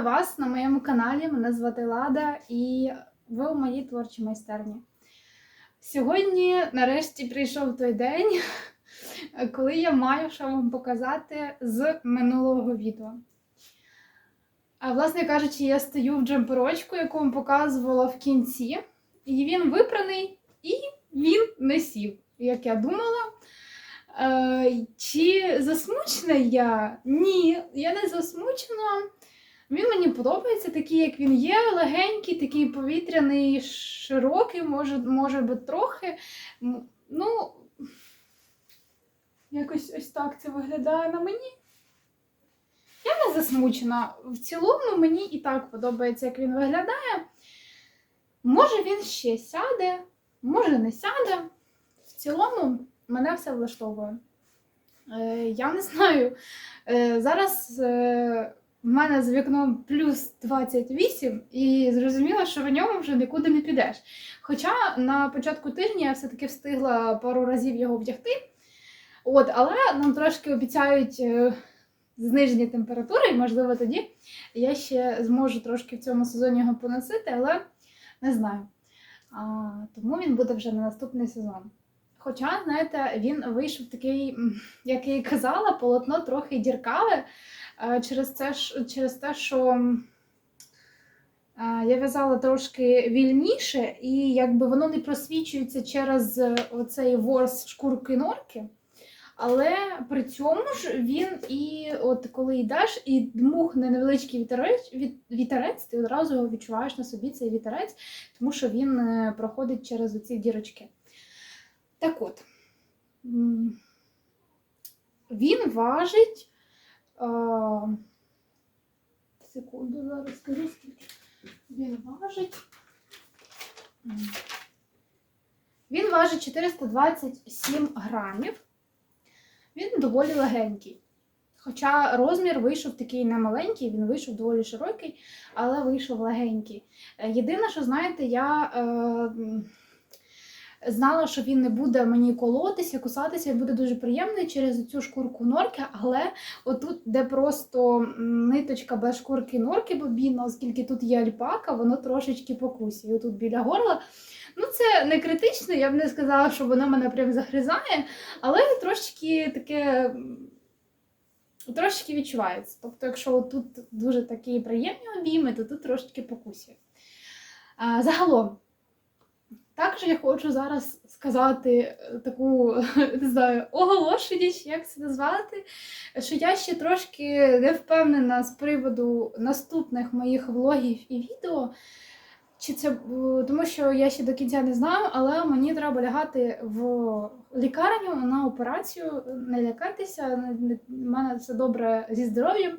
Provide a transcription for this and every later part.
Вас на моєму каналі. Мене звати Лада і ви у моїй творчій майстерні. Сьогодні, нарешті, прийшов той день, коли я маю що вам показати з минулого відео. А, власне кажучи, я стою в джемперочку, яку вам показувала в кінці, і він випраний, і він не сів, як я думала. Е, чи засмучена я? Ні, я не засмучена. Він мені подобається, такий, як він є, легенький, такий повітряний, широкий, може, може би трохи. Ну, якось ось так це виглядає на мені. Я не засмучена. В цілому мені і так подобається, як він виглядає. Може, він ще сяде, може не сяде. В цілому мене все влаштовує. Е, я не знаю. Е, зараз е, в мене з вікном плюс 28, і зрозуміло, що в ньому вже нікуди не підеш. Хоча на початку тижня я все-таки встигла пару разів його вдягти. От, але нам трошки обіцяють е, знижені температури, і можливо тоді я ще зможу трошки в цьому сезоні його поносити, але не знаю. А, тому він буде вже на наступний сезон. Хоча, знаєте, він вийшов такий, як я і казала, полотно трохи діркаве через те, через те, що я в'язала трошки вільніше, і якби воно не просвічується через е, оцей ворс шкурки норки. Але при цьому ж він і от коли йдеш і дмухне невеличкий вітерець, вітерець, ти одразу відчуваєш на собі цей вітерець, тому що він е, проходить через оці дірочки. Так от, він важить. Секунду, зараз скажу, скільки він важить. Він важить 427 грамів. Він доволі легенький. Хоча розмір вийшов такий не маленький, він вийшов доволі широкий, але вийшов легенький. Е, Єдине, що знаєте, я е, знала, що він не буде мені колотися, кусатися, він буде дуже приємний через цю шкурку норки, але отут, де просто ниточка без шкурки норки бобінна, оскільки тут є альпака, воно трошечки покусує. Тут біля горла. Ну, це не критично, я б не сказала, що воно мене прям загризає, але трошечки таке. Трошечки відчувається. Тобто, якщо тут дуже такі приємні обійми, то тут трошечки покусює. Загалом, також я хочу зараз сказати е, таку, не знаю, оголошення, чи як це назвати, що я ще трошки не впевнена з приводу наступних моїх влогів і відео. Чи це тому, що я ще до кінця не знаю, але мені треба лягати в лікарню на операцію, не лякатися. У мене все добре зі здоров'ям.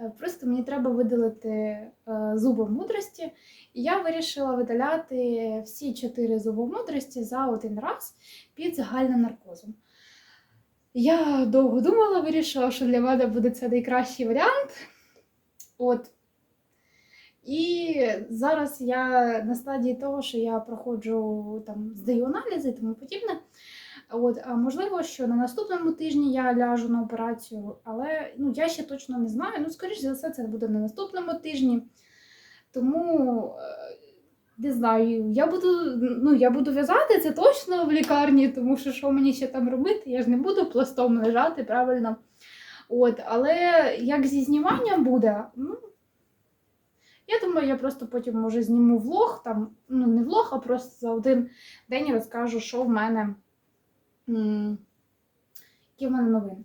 Е, Просто мені треба видалити е, зуби мудрості. І я вирішила видаляти всі чотири зуби мудрості за один раз під загальним наркозом. Я довго думала, вирішила, що для мене буде це найкращий варіант. От. І зараз я на стадії того, що я проходжу там, здаю аналізи і тому подібне. От, можливо, що на наступному тижні я ляжу на операцію, але ну, я ще точно не знаю. Ну, скоріш за все, це буде на наступному тижні. Тому е, не знаю, я буду, ну, я буду в'язати це точно в лікарні, тому що що мені ще там робити? Я ж не буду пластом лежати, правильно. От, але як зі зніманням буде, ну, я думаю, я просто потім може зніму влог, там, ну не влог, а просто за один день розкажу, що в мене, які в мене новини.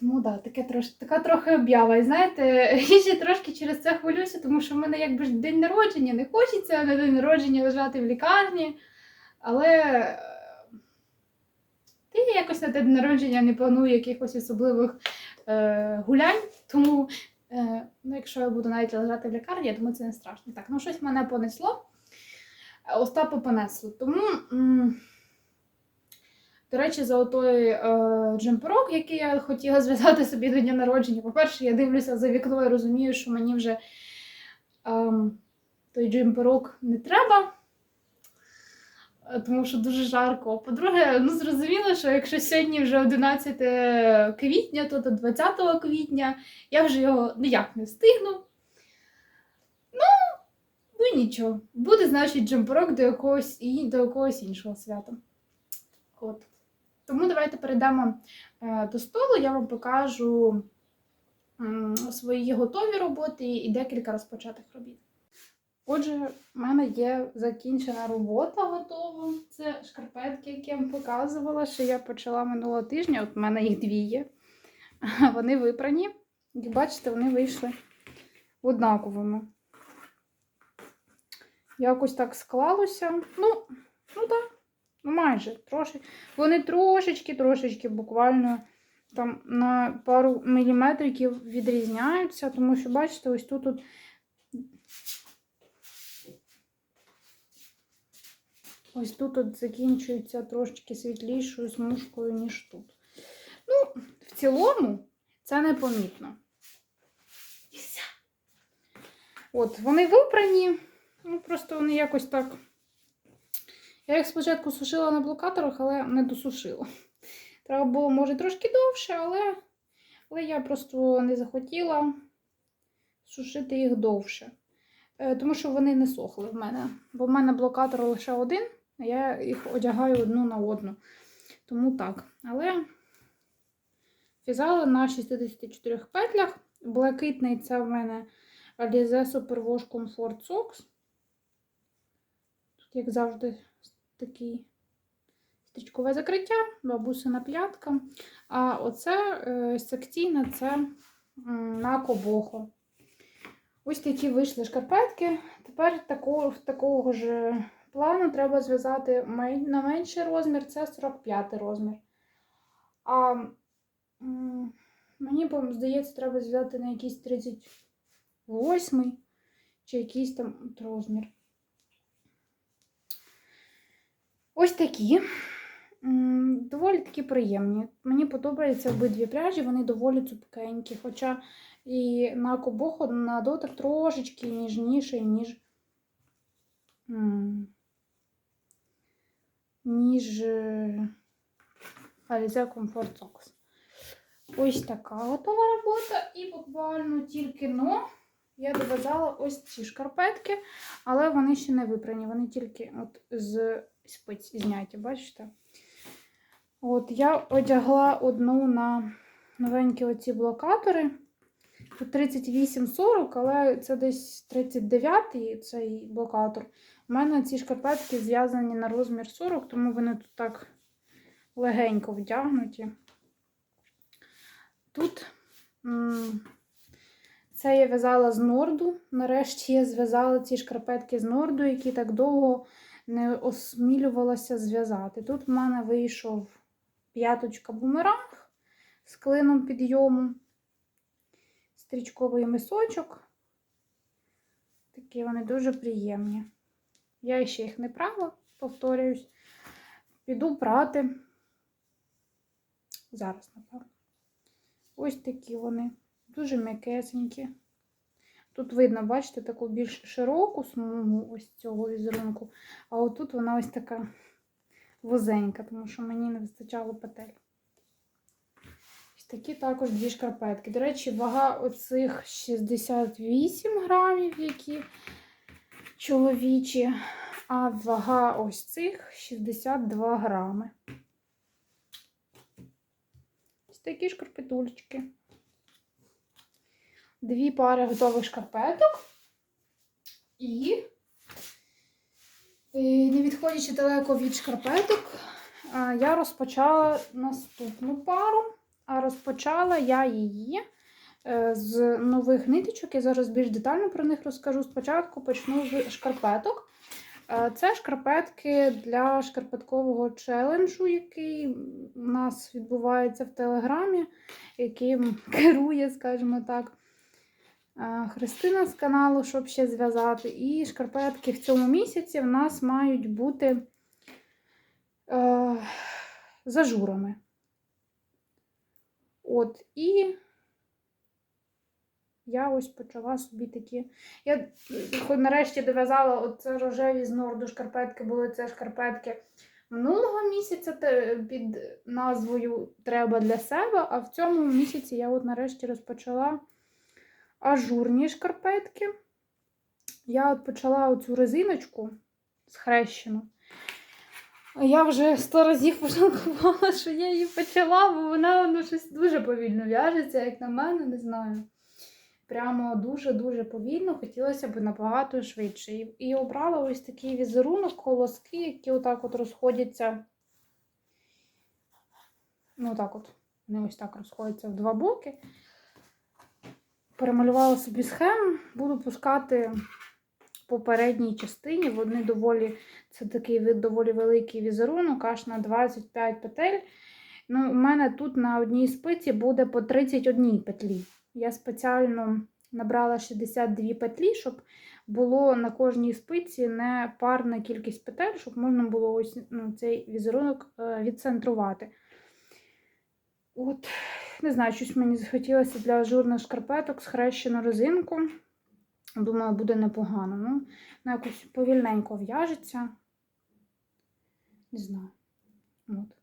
Тому да, таке трош, така трохи об'ява. І знаєте, я ще трошки через це хвилююся, тому що в мене якби ж день народження, не хочеться на день народження лежати в лікарні. Але е, я якось на день народження не планую якихось особливих е, гулянь, тому Е, ну, якщо я буду навіть лежати в лікарні, я думаю, це не страшно. Так, ну щось мене понесло. Остапа понесло. Тому, м, до речі, за отой е, джемперок, який я хотіла зв'язати собі до дня народження. По-перше, я дивлюся за вікно і розумію, що мені вже ем, той джемперок не треба. е, Тому що дуже жарко. По-друге, ну зрозуміло, що якщо сьогодні вже 11 квітня, то до 20 квітня я вже його ніяк не встигну. Ну нічого, буде, значить, джемпорок до якогось і до якогось іншого свята. От. Тому давайте перейдемо е, до столу, я вам покажу свої готові роботи і декілька розпочатих робіт. Отже, в мене є закінчена робота готова. Це шкарпетки, які я вам показувала, що я почала минулого тижня. От в мене їх дві є. Вони випрані. Як бачите, вони вийшли однаковими. Якось так склалося. Ну, ну так, майже трошки. Вони трошечки, трошечки буквально там на пару міліметриків відрізняються, тому що, бачите, ось тут. от Ось тут от закінчується трошечки світлішою смужкою, ніж тут. Ну, в цілому це непомітно. От, вони випрані, ну просто вони якось так. Я їх спочатку сушила на блокаторах, але не досушила. Треба було, може, трошки довше, але, але я просто не захотіла сушити їх довше. Е, Тому що вони не сохли в мене. Бо в мене блокатор лише один, а я їх одягаю одну на одну. Тому так. Але в'язала на 64 петлях. Блакитний це в мене Alize Superwash Comfort Socks. Тут, як завжди, такий стрічкове закриття, бабусина п'ятка. А оце е, секційне це на кобохо. Ось такі вийшли шкарпетки. Тепер такого, такого ж плану треба зв'язати на менший розмір, це 45 розмір. А мені здається, треба зв'язати на якийсь 38 чи якийсь там розмір. Ось такі. Доволі такі приємні. Мені подобаються обидві пряжі, вони доволі цупкенькі. Хоча і на кобоху на дотик трошечки ніжніший, ніж. ніж е, Alize Comfort Socks. Ось така готова робота. І буквально тільки но я дов'язала ось ці шкарпетки, але вони ще не випрані, вони тільки от з спиць зняті, бачите? От я одягла одну на новенькі оці блокатори. Тут 38-40, але це десь 39-й цей блокатор. У мене ці шкарпетки зв'язані на розмір 40, тому вони тут так легенько вдягнуті. Тут це я в'язала з норду. Нарешті я зв'язала ці шкарпетки з норду, які так довго не осмілювалася зв'язати. Тут в мене вийшов п'яточка бумеранг з клином підйому, стрічковий мисочок. Такі вони дуже приємні. Я ще їх не прала, повторююсь. Піду прати. Зараз, напевно. Ось такі вони. Дуже м'якесенькі. Тут видно, бачите, таку більш широку смугу ось цього візерунку. А отут вона ось така вузенька, тому що мені не вистачало петель. Ось такі також дві шкарпетки. До речі, вага оцих 68 грамів, які чоловічі, а вага ось цих 62 грами. Ось такі шкарпетульчики. Дві пари готових шкарпеток. І, і не відходячи далеко від шкарпеток, я розпочала наступну пару. А розпочала я її е, з нових ниточок. Я зараз більш детально про них розкажу. Спочатку почну з шкарпеток. Е, Це шкарпетки для шкарпеткового челенджу, який у нас відбувається в Телеграмі, яким керує, скажімо так, Христина з каналу, щоб ще зв'язати. І шкарпетки в цьому місяці в нас мають бути е, з ажурами. От, і я ось почала собі такі. Я е, нарешті дов'язала оце рожеві з норду шкарпетки, були це шкарпетки минулого місяця під назвою Треба для себе. А в цьому місяці я от нарешті розпочала ажурні шкарпетки. я от почала оцю резиночку схрещену. Я вже сто разів пожалкувала, що я її почала, бо вона ну, щось дуже повільно в'яжеться, як на мене, не знаю. Прямо дуже-дуже повільно, хотілося б набагато швидше. І, і обрала ось такий візерунок, колоски, які отак от розходяться. Ну, так от, вони ось так розходяться в два боки. Перемалювала собі схему, буду пускати по передній частині. Вони доволі, це такий доволі великий візерунок, аж на 25 петель. Ну, у мене тут на одній спиці буде по 31 петлі. Я спеціально набрала 62 петлі, щоб було на кожній спиці не парна кількість петель, щоб можна було ось ну, цей візерунок е, відцентрувати. От, не знаю, щось мені захотілося для ажурних шкарпеток схрещену резинку. Думаю, буде непогано. Ну, вона якось повільненько в'яжеться. Не знаю. От.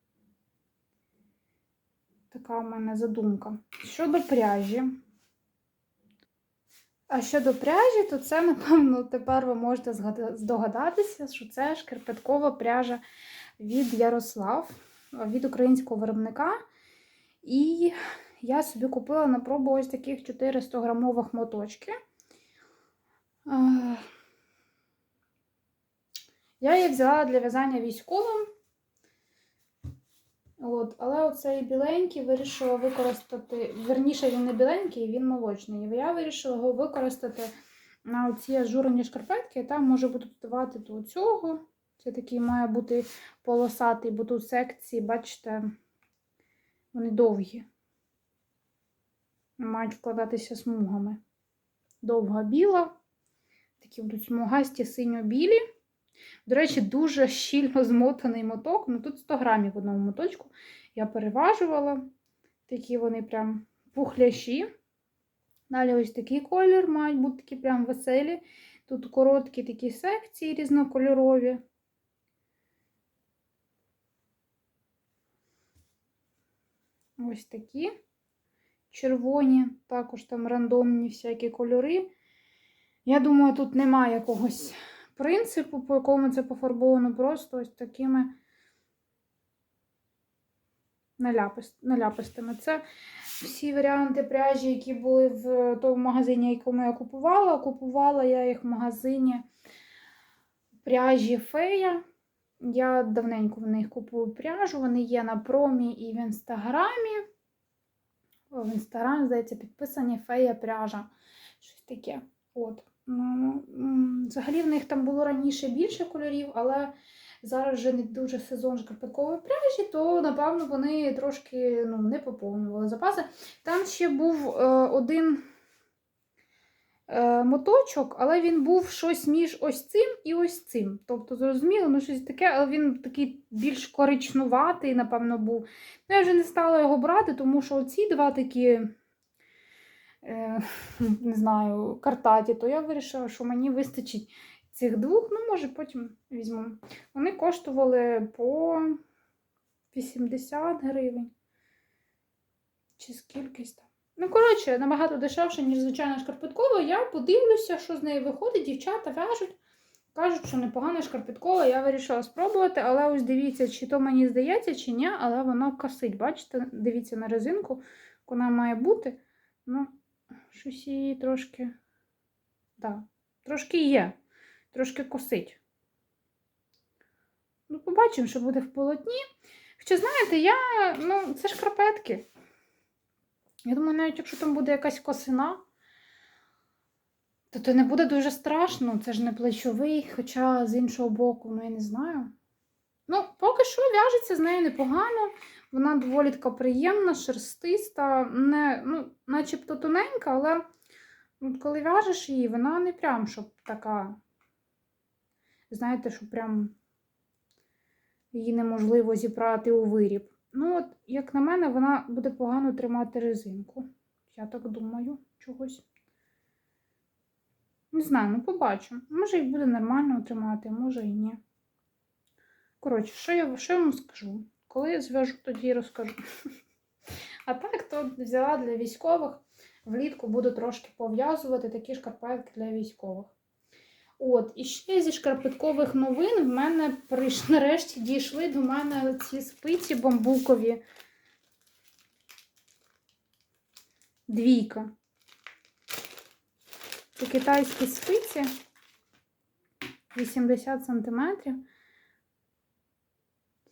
Така в мене задумка. Щодо пряжі. А щодо пряжі, то це, напевно, тепер ви можете здогадатися, що це шкарпеткова пряжа від Ярослав, від українського виробника. І я собі купила на пробу ось таких 400 грамових моточки. Е, Я її взяла для в'язання військовим. От, але оцей біленький вирішила використати. Верніше, він не біленький, він молочний. Я вирішила його використати на оці ажурені шкарпетки. Там бути додавати до цього. Це такий має бути полосатий, бо тут секції, бачите, вони довгі. Мають вкладатися смугами. Довга біла. Такі будуть смугасті синьо-білі. До речі, дуже щільно змотаний моток. Ну тут 100 грамів в одному моточку. Я переважувала. Такі вони прям пухляші. Далі ось такий колір, мають бути такі прям веселі. Тут короткі такі секції різнокольорові. Ось такі червоні, також там рандомні всякі кольори. Я думаю, тут немає якогось принципу, по якому це пофарбовано, просто ось такими наляпис- наляпистими. Це всі варіанти пряжі, які були в тому магазині, якому я купувала. Купувала я їх в магазині пряжі Фея. Я давненько в них купую пряжу. Вони є на промі і в інстаграмі. В інстаграмі, здається, підписані фея пряжа. Щось таке. От. Ну, взагалі в них там було раніше більше кольорів, але зараз вже не дуже сезон шкарпеткової пряжі, то, напевно, вони трошки ну, не поповнювали запаси. Там ще був е, один моточок, але він був щось між ось цим і ось цим. Тобто, зрозуміло, ну щось таке, але він такий більш коричнуватий, напевно, був. Ну, я вже не стала його брати, тому що оці два такі е, не знаю, картаті, то я вирішила, що мені вистачить цих двох, ну, може, потім візьму. Вони коштували по 80 гривень. Чи скількись там. Ну, коротше, набагато дешевше, ніж звичайна шкарпеткова. Я подивлюся, що з неї виходить. Дівчата в'яжуть. Кажуть, що непогана шкарпеткова, я вирішила спробувати, але ось дивіться, чи то мені здається, чи ні, але воно косить. Бачите, дивіться на резинку, вона має бути. Ну, щось її трошки. Да, трошки є, трошки косить. Ну, побачимо, що буде в полотні. Хоча, знаєте, я, ну, це шкарпетки. Я думаю, навіть якщо там буде якась косина, то це не буде дуже страшно. Це ж не плечовий, хоча з іншого боку, ну я не знаю. Ну, поки що в'яжеться з нею непогано. Вона доволі така приємна, шерстиста, не, ну, начебто тоненька, але коли в'яжеш її, вона не прям щоб така. Знаєте, що прям її неможливо зібрати у виріб. Ну, от, як на мене, вона буде погано тримати резинку. Я так думаю, чогось. Не знаю, ну побачимо. Може і буде нормально тримати, може і ні. Коротше, що я, що я вам скажу? Коли я зв'яжу, тоді розкажу. А так, то взяла для військових. Влітку буду трошки пов'язувати такі шкарпетки для військових. От, і ще зі шкарпеткових новин в мене прийш... нарешті дійшли до мене ці спиці бамбукові. Двійка. Це китайські спиці. 80 сантиметрів.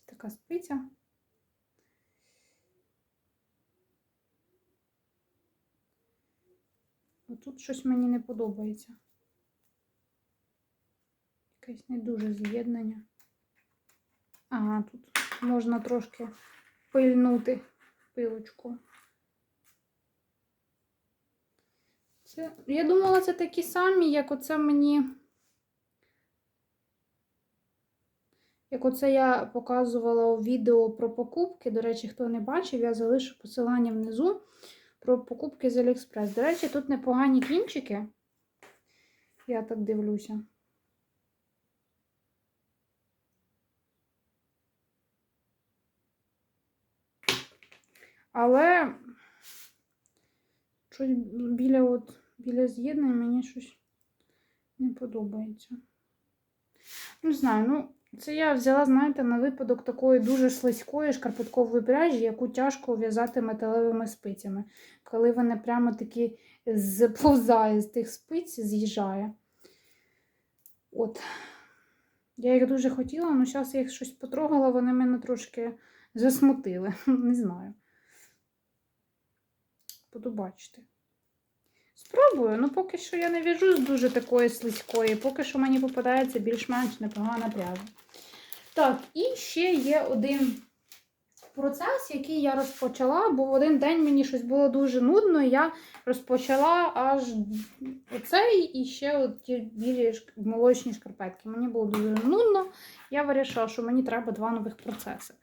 Така спиця. Тут щось мені не подобається. Якесь не дуже з'єднання. Ага, тут можна трошки пильнути пилочку. Це, я думала, це такі самі, як оце мені. Як оце я показувала у відео про покупки. До речі, хто не бачив, я залишу посилання внизу про покупки з Аліекспрес. До речі, тут непогані кінчики. Я так дивлюся. Але щось біля от, біля з'єднання мені щось не подобається. Не знаю, ну, це я взяла, знаєте, на випадок такої дуже слизької шкарпеткової пряжі, яку тяжко в'язати металевими спицями. Коли вона прямо таки зповзає з тих спиць, з'їжджає. От. Я їх дуже хотіла, але зараз я їх щось потрогала, вони мене трошки засмутили. Не знаю. Буду бачити. Спробую, ну поки що я не в'яжу з дуже такої слизької, поки що мені попадається більш-менш непогана пряжа. Так, і ще є один процес, який я розпочала, бо в один день мені щось було дуже нудно, і я розпочала аж оцей і ще ті білі молочні шкарпетки. Мені було дуже нудно, я вирішила, що мені треба два нових процеси.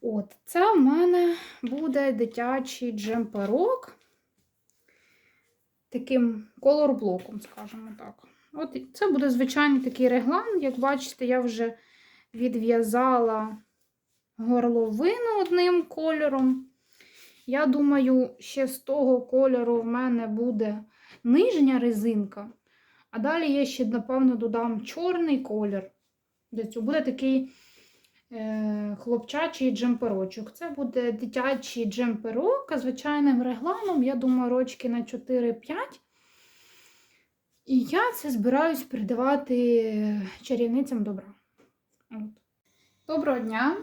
От, це в мене буде дитячий джемперок таким колорблоком, скажімо так. От Це буде звичайний такий реглан. Як бачите, я вже відв'язала горловину одним кольором. Я думаю, ще з того кольору в мене буде нижня резинка. А далі я ще, напевно, додам чорний колір. Буде такий хлопчачий джемперочок. Це буде дитячий джемперок, звичайним регланом, я думаю, рочки на 4-5. І я це збираюсь передавати чарівницям добра. От. Доброго дня!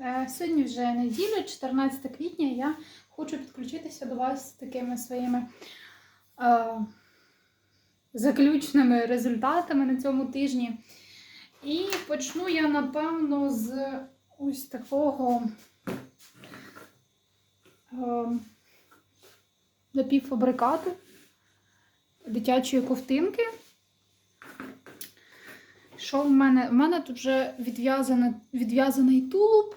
Е, Сьогодні вже неділя, 14 квітня, я хочу підключитися до вас з такими своїми е, заключними результатами на цьому тижні. І почну я, напевно, з ось такого е, напівфабрикату дитячої ковтинки. Що в мене? В мене тут вже відв'язаний тулуб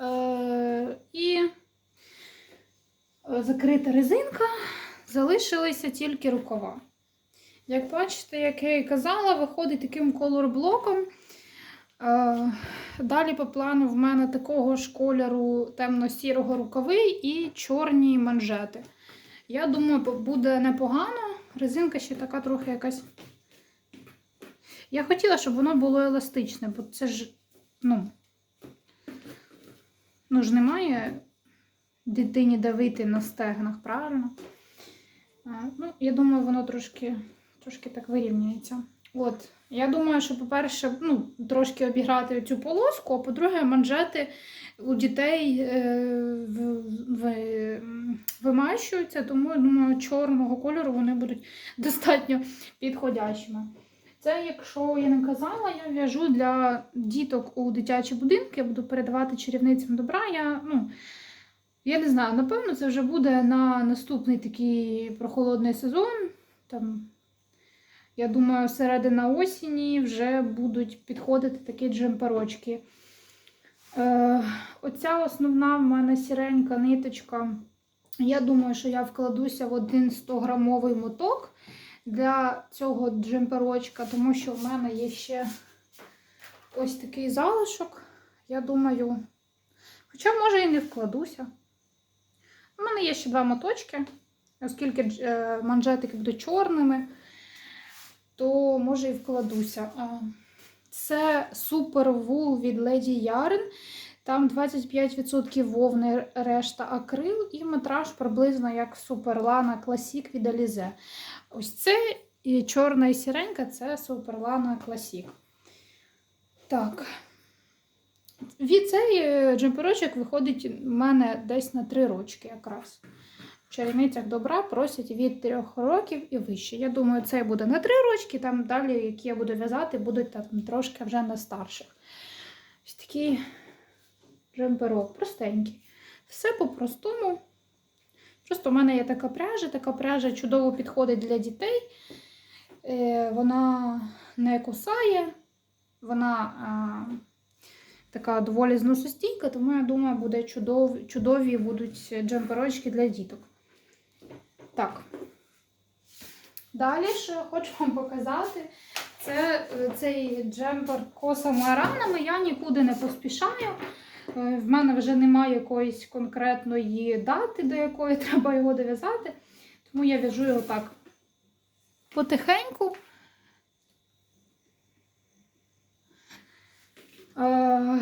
е- і закрита резинка, залишилися тільки рукава. Як бачите, як я і казала, виходить таким колорблоком. Е, Далі по плану в мене такого ж кольору темно-сірого рукави і чорні манжети. Я думаю, буде непогано. Резинка ще така трохи якась. Я хотіла, щоб воно було еластичне, бо це ж, ну, ну ж немає дитині давити на стегнах, правильно? Ну, я думаю, воно трошки трошки так вирівнюється. От, я думаю, що, по-перше, ну, трошки обіграти цю полоску, а по-друге, манжети у дітей е, вимащуються, тому я думаю, чорного кольору вони будуть достатньо підходящими. Це, якщо я не казала, я в'яжу для діток у дитячі будинки, я буду передавати чарівницям добра. Я, ну, я не знаю, напевно, це вже буде на наступний такий прохолодний сезон. Там, я думаю, середина осені вже будуть підходити такі джемперочки. Е, Оця основна в мене сіренька ниточка. Я думаю, що я вкладуся в один 100-грамовий моток для цього джемперочка, тому що в мене є ще ось такий залишок. Я думаю, хоча, може, і не вкладуся. У мене є ще два моточки, оскільки е, манжетики будуть чорними. То може і вкладуся. Це супер вул від Lady Yarn. Там 25% вовни, решта акрил і метраж приблизно як Суперлана Classic від Alize. Ось це і чорна і сіренька це Суперлана Classic. Так. Від цей джемперочок виходить у мене десь на 3 рочки якраз. Чарівницях добра просять від 3 років і вище. Я думаю, цей буде на 3 рочки, там далі, які я буду в'язати, будуть там трошки вже на старших. Ось такий джемперок, простенький. Все по-простому. Просто в мене є така пряжа, така пряжа чудово підходить для дітей. Е, Вона не кусає, вона а, така доволі зносостійка, тому я думаю, буде чудові, чудові будуть джемперочки для діток. Так. Далі що хочу вам показати, це е, цей джемпер косами аранами. Я нікуди не поспішаю. Е, В мене вже немає якоїсь конкретної дати, до якої треба його дов'язати. Тому я в'яжу його так потихеньку. Е,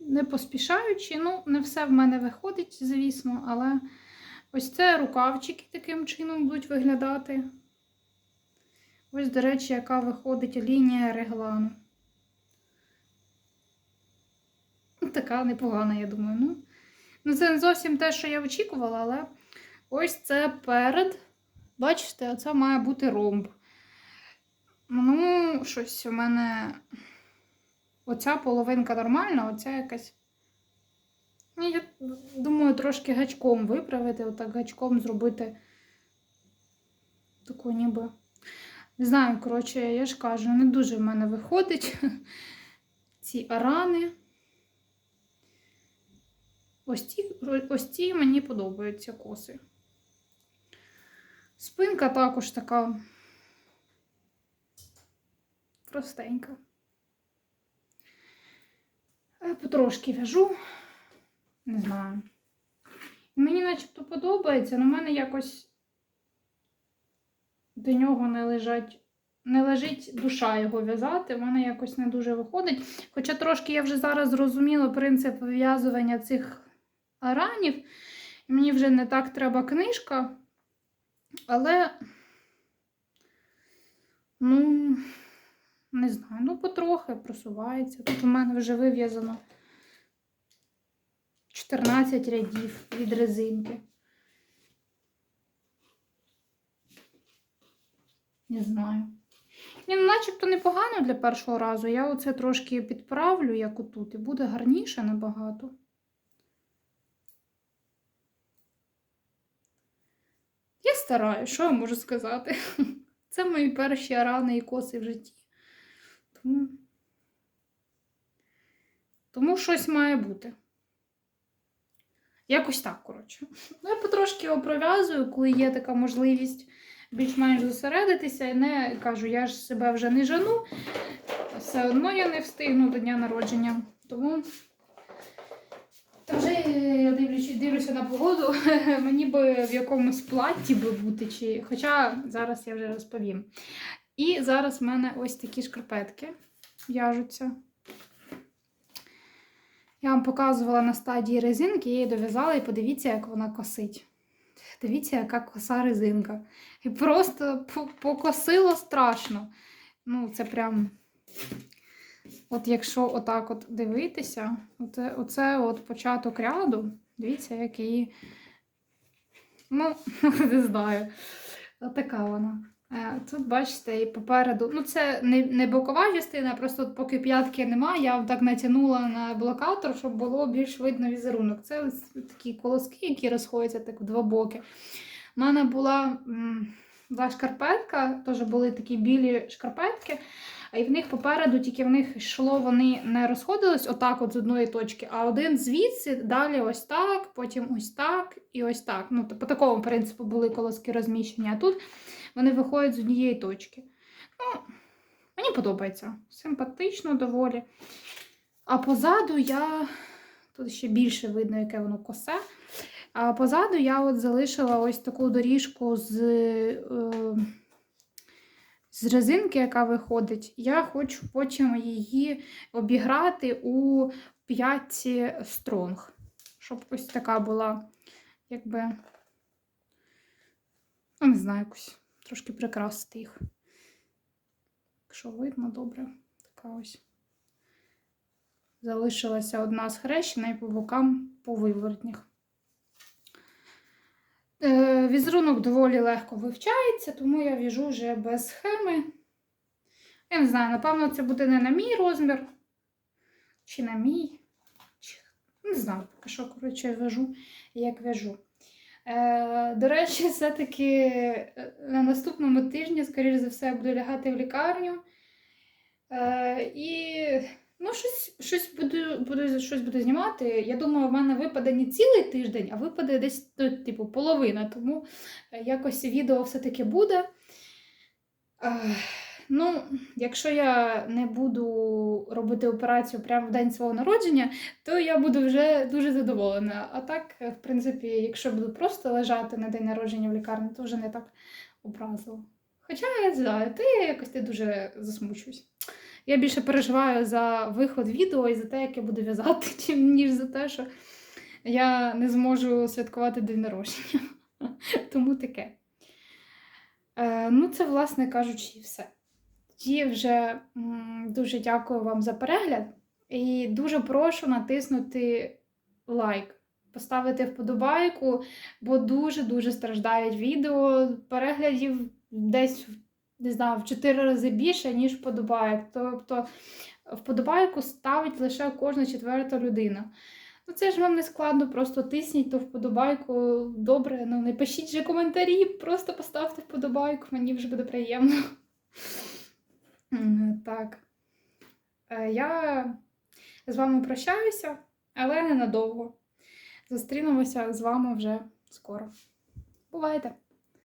Не поспішаючи, ну, не все в мене виходить, звісно, але ось це рукавчики таким чином будуть виглядати. Ось, до речі, яка виходить лінія реглану. Ну, Така непогана, я думаю. Ну, ну, це не зовсім те, що я очікувала, але ось це перед. Бачите, оце має бути ромб. Ну, щось у мене. Оця половинка нормальна, оця якась. Ну, я думаю, трошки гачком виправити, отак гачком зробити таку ніби. Не знаю, коротше, я ж кажу, не дуже в мене виходить ці арани. Ось ці, ось ці мені подобаються коси. Спинка також така простенька. Е, Потрошки в'яжу. Не знаю. Мені начебто подобається, але в мене якось до нього не лежать. Не лежить душа його в'язати, в мене якось не дуже виходить. Хоча трошки я вже зараз зрозуміла принцип вив'язування цих аранів. Мені вже не так треба книжка. Але, ну, не знаю, ну потрохи просувається. Тут у мене вже вив'язано 14 рядів від резинки. Не знаю. Ні, ну, начебто непогано для першого разу. Я оце трошки підправлю, як отут, і буде гарніше набагато. Я стараюсь, що я можу сказати? Це мої перші рани і коси в житті. Тому, Тому щось має бути. Якось так, коротше. Ну, я потрошки його пров'язую, коли є така можливість більш-менш зосередитися. І не кажу, я ж себе вже не жену, все одно я не встигну до дня народження. Тому та вже я дивлюся, дивлюся на погоду, мені би в якомусь платі би бути, чи... хоча зараз я вже розповім. І зараз в мене ось такі шкарпетки в'яжуться. Я вам показувала на стадії резинки, я її дов'язала і подивіться, як вона косить. Дивіться, яка коса резинка. І просто покосило страшно. Ну, це прям. От якщо отак от дивитися, оце, оце от початок ряду, дивіться, як її. Ну, не знаю. Отака вона. Е, Тут, бачите, і попереду. Ну, це не, не бокова частина, просто от поки п'ятки немає, я так натягнула на блокатор, щоб було більш видно візерунок. Це ось такі колоски, які розходяться так в два боки. У мене була, була шкарпетка, теж були такі білі шкарпетки, і в них попереду, тільки в них йшло, вони не розходились отак от з одної точки, а один звідси, далі ось так, потім ось так і ось так. Ну, по такому принципу були колоски розміщені. А тут вони виходять з однієї точки. Ну, мені подобається. Симпатично доволі. А позаду я. Тут ще більше видно, яке воно косе. А позаду я от залишила ось таку доріжку з е, з резинки, яка виходить, я хочу потім її обіграти у п'ятці стронг. Щоб ось така була, якби, ну, не знаю, якось трошки прикрасити їх. Якщо видно, добре. Така ось. Залишилася одна схрещена і по бокам по виворотнях. Е, Візерунок доволі легко вивчається, тому я в'яжу вже без схеми. Я не знаю, напевно, це буде не на мій розмір, чи на мій. Чи... Не знаю, поки що, коротше, в'яжу, як в'яжу. Е, до речі, все-таки е, на наступному тижні, скоріш за все, я буду лягати в лікарню. Е, і ну, щось, щось, буду, буду, щось буду знімати. Я думаю, в мене випаде не цілий тиждень, а випаде десь ну, типу, половина. Тому е, якось відео все-таки буде. Е, ну, якщо я не буду робити операцію прямо в день свого народження, то я буду вже дуже задоволена. А так, е, в принципі, якщо буду просто лежати на день народження в лікарні, то вже не так образливо. Хоча я знаю, ти якось ти дуже засмучуюсь. Я більше переживаю за виход відео і за те, як я буду в'язати, ніж за те, що я не зможу святкувати день народження. Тому таке. Е, ну, це, власне кажучи, і все. Тоді вже дуже дякую вам за перегляд і дуже прошу натиснути лайк, поставити вподобайку, бо дуже-дуже страждають відео. Переглядів десь не знаю, в 4 рази більше, ніж вподобайок. Тобто вподобайку ставить лише кожна четверта людина. Ну, це ж вам не складно, просто тисніть ту вподобайку. Добре, ну не пишіть же коментарі, просто поставте вподобайку, мені вже буде приємно. Так. Е, Я з вами прощаюся, але ненадовго. Зустрінемося з вами вже скоро. Бувайте!